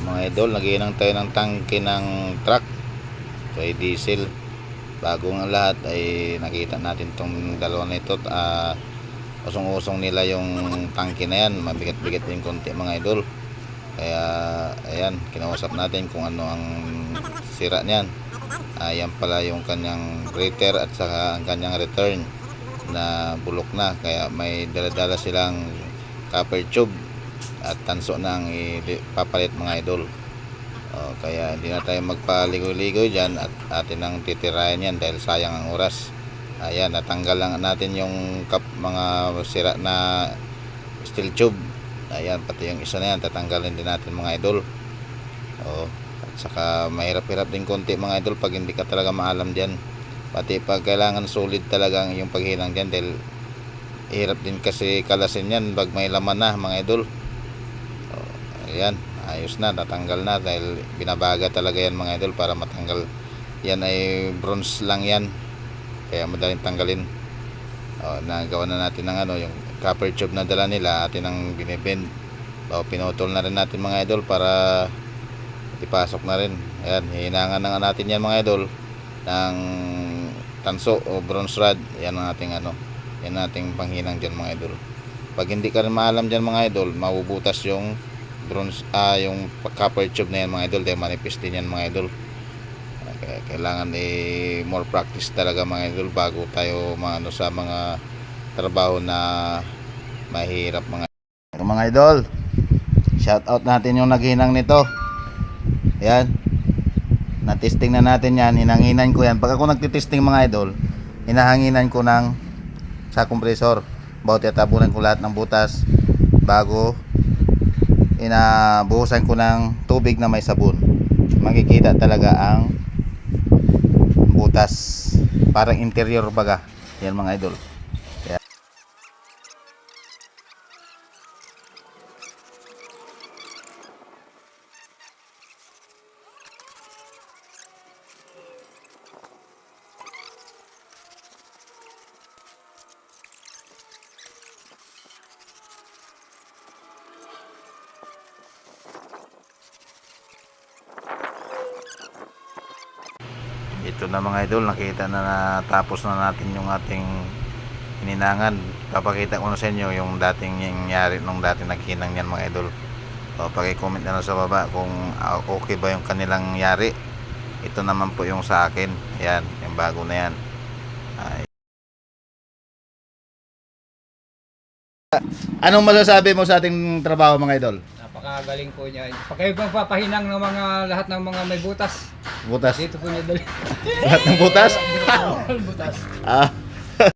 Yung mga idol, nagiinang tayo ng tangke ng truck. Kay diesel. Bago ang lahat ay nakita natin tong dalawa na ito. ah usong-usong nila yung tangke na yan. Mabigat-bigat din konti mga idol. Kaya ayan, kinausap natin kung ano ang sira niyan. Ayan pala yung kanyang return at saka ang kanyang return na bulok na. Kaya may dala-dala silang copper tube at tanso na ang ipapalit mga idol. O, kaya hindi na tayo magpaligoy-ligoy dyan at atin ang titirayan yan dahil sayang ang oras. Ayan, natanggal lang natin yung kap, mga sira na steel tube. Ayan, pati yung isa na yan, tatanggalin din natin mga idol. O, at saka mahirap-hirap din konti mga idol pag hindi ka talaga maalam dyan. Pati pag kailangan solid talaga ang yung paghinang dyan dahil hirap din kasi kalasin yan pag may laman na mga idol. Ayan, ayos na, tatanggal na dahil binabaga talaga yan mga idol para matanggal. Yan ay bronze lang yan. Kaya madaling tanggalin. O, nagawa na natin ng ano, yung copper tube na dala nila, atin ang binibend. O, pinutol na rin natin mga idol para ipasok na rin. Ayan, hihinangan na natin yan mga idol ng tanso o bronze rod. Yan ang ating ano, yan ang ating panghinang dyan mga idol. Pag hindi ka rin maalam dyan mga idol, mabubutas yung bronze, ah, yung copper tube na yan mga idol. Dahil manipis din yan mga idol. Ah, Kaya kailangan eh, more practice talaga mga idol bago tayo mga, ano, sa mga trabaho na mahirap mga mga idol. Shout out natin yung naghinang nito. Yan. Na-testing na natin yan. Hinanginan ko yan. Pag ako nagtitesting mga idol, hinahanginan ko ng sa compressor. Bawat tatabunan ko lahat ng butas bago inabuhusan ko ng tubig na may sabon. Makikita talaga ang butas. Parang interior baga. Yan mga idol. Kaya- Ito na mga idol, nakita na natapos na natin yung ating hininangan. Papakita ko na sa inyo yung dating nangyari nung dati naghinang yan mga idol. So, paki-comment na sa baba kung ah, okay ba yung kanilang yari. Ito naman po yung sa akin. Yan, yung bago na yan. Ay. Anong masasabi mo sa ating trabaho mga idol? Napakagaling po niya. Kayo magpapahinang ng mga lahat ng mga may butas, Butas. dito po niya dali. Lahat ng butas? butas. Ah,